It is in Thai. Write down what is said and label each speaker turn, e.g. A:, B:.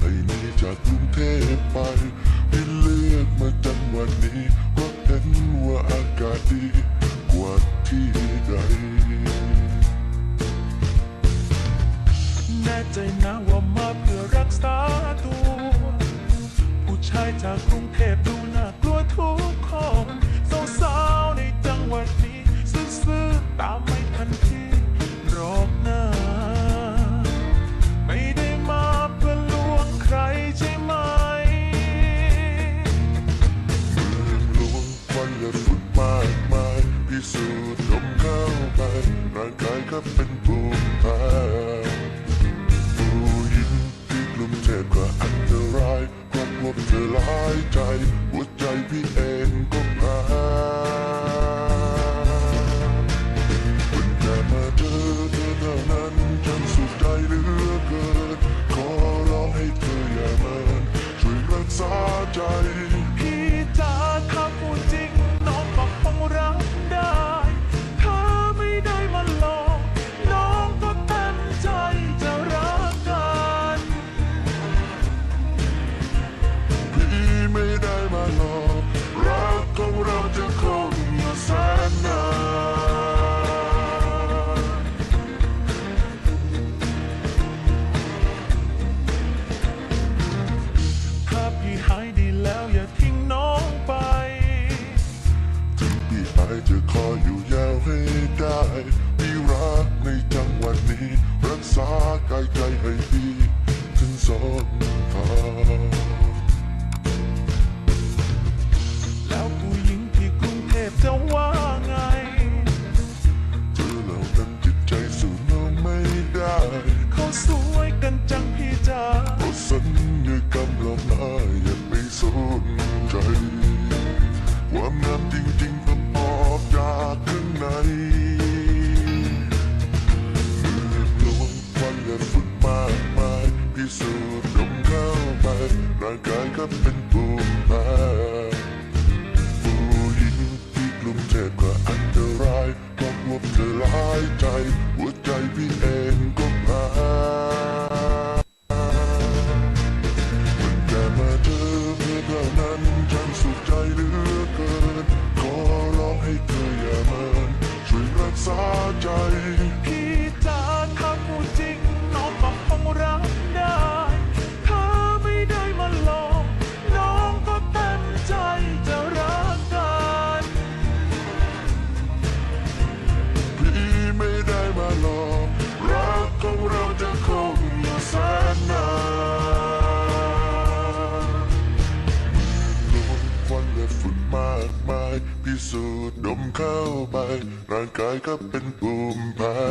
A: ให้
B: หนีจากกรุงเทพไปที่เลือกมาจังหวัดนี้เพราะเห็นว่าอากาศดีกว่าที่ใดแน่ใจนะว่ามา
A: เพื่อรักษาตัว ผู้ชายจากกรุงเทพ สูจน์ดมเข้าไปร่างกายก็เป็นภูมิแพ้ผู้หญิงที่กลุ่มเทพก็อันตรายเพราะพบเธอหลายใจ หัวใจพี่เองก็แพ้ตั้งแต่มาเจอเธอเท่านั้นฉันสุขใจเหลือเกิน ขอร้องให้เธออย่าเมินช่วยรักษาใจ
B: ถึงพี่ไปจะ
A: ขอย
B: อยู่
A: ยาวให้ได้พี่รักในจังหวัดนี้ รักษากายใจให้ดีถึงสอนทาง
B: แล้วผู้หญิงที่กรุงเทพจะว่าไง
A: เธอเหล่านั้นจิตใจสู้น้องไม่ได้
B: เขาสวยกันจังพี่จ๋า
A: เพราะสัญญากรรมเหล่านั้นอย่าไปสนใจ ก็เป็นภูมิแพ้ผู้หญิงที่กลุ่มเทพก็อันตรายเพราะพวบเธอหลายใจ หัวใจพี่เองก็พา
B: ดมเข้า
A: ไป ร่างกายก็เป็นภูมิแพ้